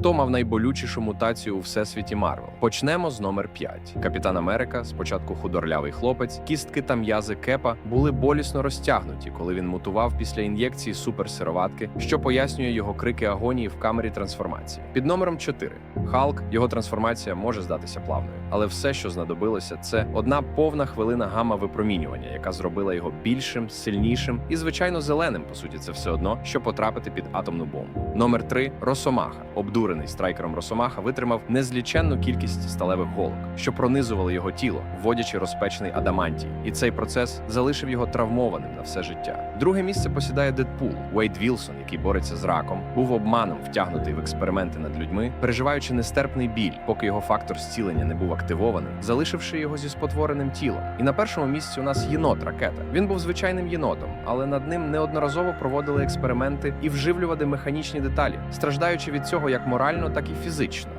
Хто мав найболючішу мутацію у всесвіті Марвел? Почнемо з номер 5. Капітан Америка, спочатку худорлявий хлопець, кістки та м'язи Кепа були болісно розтягнуті, коли він мутував після ін'єкції суперсироватки, що пояснює його крики агонії в камері трансформації. Під номером 4. Халк, його трансформація може здатися плавною, але все, що знадобилося, це одна повна хвилина гамма випромінювання, яка зробила його більшим, сильнішим і, звичайно, зеленим. По суті, це все одно, що потрапити під атомну бомбу. Номер 3. Росомаха. Обдурений страйкером Росомаха витримав незліченну кількість сталевих голок, що пронизували його тіло, вводячи розпечений адамантій. І цей процес залишив його травмованим на все життя. Друге місце посідає Дедпул. Уейд Вілсон, який бореться з раком, був обманом втягнутий в експерименти над людьми, переживаючи нестерпний біль, поки його фактор зцілення не був активований, залишивши його зі спотвореним тілом. І на першому місці у нас єнот ракета. Він був звичайним єнотом, але над ним неодноразово проводили експерименти і вживлювали механічні деталі, страждаючи від цього як морально, так і фізично.